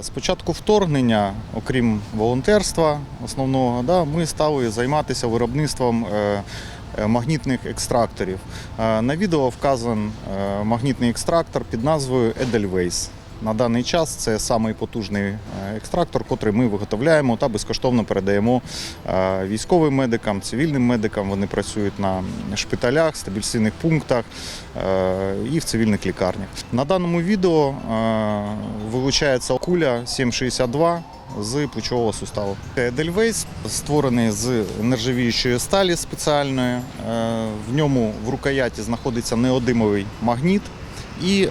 З початку вторгнення, окрім волонтерства основного, да, ми стали займатися виробництвом е, е, магнітних екстракторів. Е, На відео вказан е, магнітний екстрактор під назвою Edelweiss. На даний час це самий потужний е, екстрактор, котрий ми виготовляємо та безкоштовно передаємо е, військовим медикам, цивільним медикам. Вони працюють на шпиталях, стабільційних пунктах е, і в цивільних лікарнях. На даному відео вилучається куля 7,62 з плечового суставу. Едельвейс створений з нержавіючої сталі спеціальної. В ньому в рукояті знаходиться неодимовий магніт і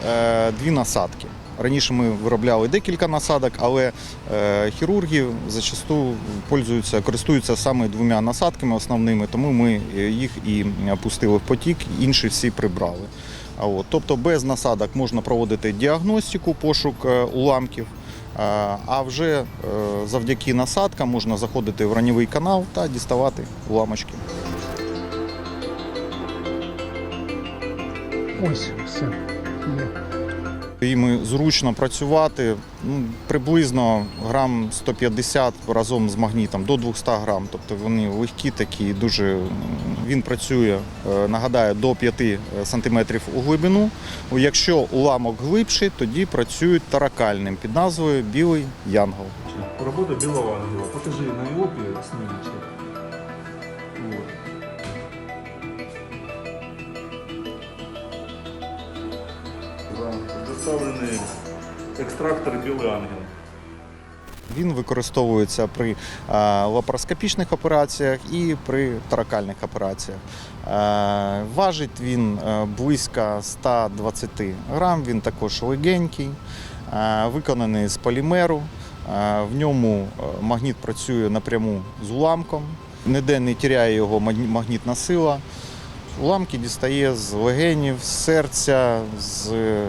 дві насадки. Раніше ми виробляли декілька насадок, але е, хірурги зачасту пользуються, користуються саме двома насадками основними, тому ми е, їх і пустили в потік, інші всі прибрали. А от, тобто без насадок можна проводити діагностику, пошук е, уламків. А вже завдяки насадкам можна заходити в ранєвий канал та діставати уламочки. Ось все. Є. Їм зручно працювати ну, приблизно грам 150 разом з магнітом до 200 грам. Тобто вони легкі такі, дуже він працює, е, нагадаю, до 5 сантиметрів у глибину. Якщо уламок глибший, тоді працюють таракальним під назвою Білий Янгол. Работа белого ангела. Покажи на ИОПе снимочек. Вот. Да, Доставленный экстрактор белый ангел. Він використовується при е, лапароскопічних операціях і при таракальних операціях. Е, Важить він е, близько 120 грам, він також легенький, е, виконаний з полімеру. Е, В ньому е, магніт працює напряму з уламком, ніде не тіряє його магні- магнітна сила. Уламки дістає з легенів, з серця, з е,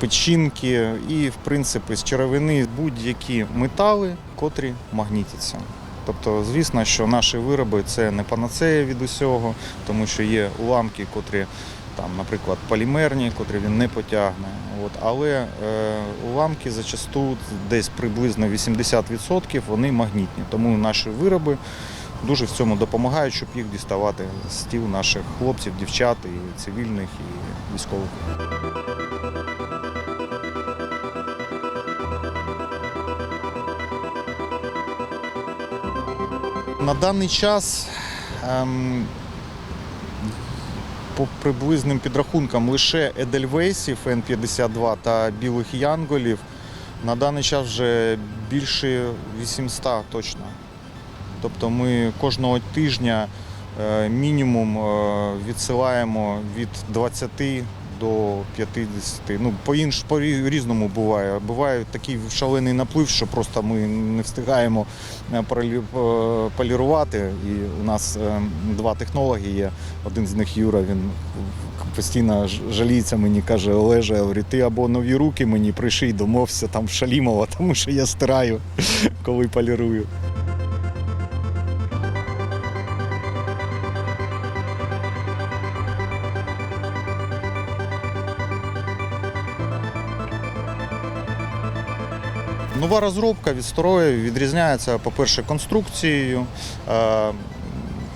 печінки і, в принципі, з черевини будь-які метали, котрі магнітяться. Тобто, звісно, що наші вироби це не панацея від усього, тому що є уламки, котрі там, наприклад, полімерні, котрі він не потягне. От. Але е, уламки зачасту десь приблизно 80% вони магнітні. Тому наші вироби дуже в цьому допомагають, щоб їх діставати з тіл наших хлопців, дівчат, і цивільних, і військових. На даний час ем, по приблизним підрахункам лише Едельвейсів Н-52 та білих янголів на даний час вже більше 800 точно. Тобто ми кожного тижня е, мінімум е, відсилаємо від 20 до 50. Ну, по інш по різному буває. Буває такий шалений наплив, що просто ми не встигаємо е, полі- полірувати. І у нас два технологи є. Один з них Юра, він постійно жаліється мені, каже, Олеже, говорить, ти або нові руки мені приший, домовся там в Шалімова, тому що я стираю, коли полірую. Нова розробка від старої відрізняється, по-перше, конструкцією. е,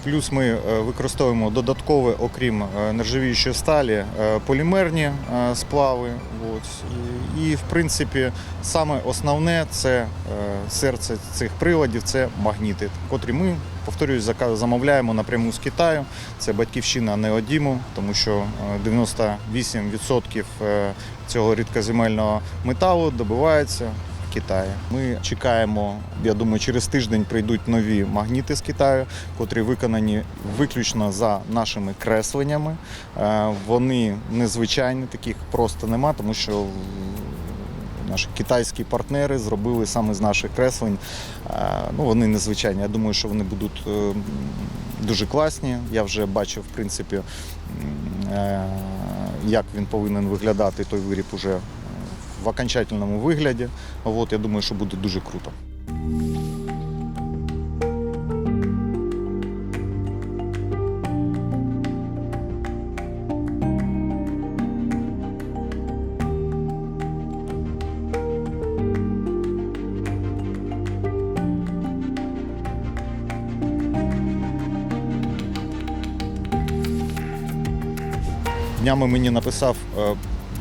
Плюс ми е, використовуємо додаткове, окрім е, нержавіючої сталі, полімерні сплави. І, в принципі, саме основне це серце цих приладів це магніти, котрі ми, повторюсь, зака- замовляємо напряму з Китаю. Це батьківщина Неодіму, тому що е, 98% е, цього рідкоземельного металу добивається в Китаї. Ми чекаємо, я думаю, через тиждень прийдуть нові магніти з Китаю, котрі виконані виключно за нашими кресленнями. Е, Вони незвичайні, таких просто нема, тому що наші китайські партнери зробили саме з наших креслень. Е, Ну, вони незвичайні. Я думаю, що вони будуть е, дуже класні. Я вже бачив, в принципі, як він повинен виглядати той виріб уже в окончательному вигляді. От, я думаю, що буде дуже круто. Днями мені написав е,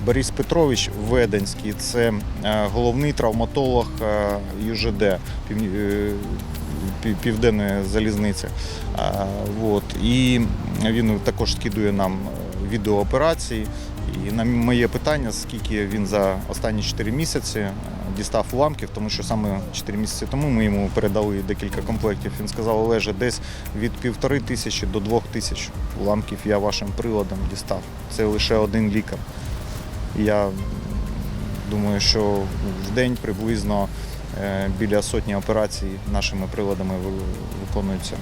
Борис Петрович Веденський, це е, головний травматолог е, ЮЖД е, Пів- Південної залізниці. Вот. І він також скидує нам відео операцій. І на моє питання, скільки він за останні 4 місяці дістав уламків, тому що саме 4 місяці тому ми йому передали декілька комплектів. Він сказав, Олеже, десь від півтори тисячі до двох тисяч уламків я вашим приладом дістав. Це лише один лікар. Я думаю, що в день приблизно е, біля сотні операцій нашими приладами ви- виконуються.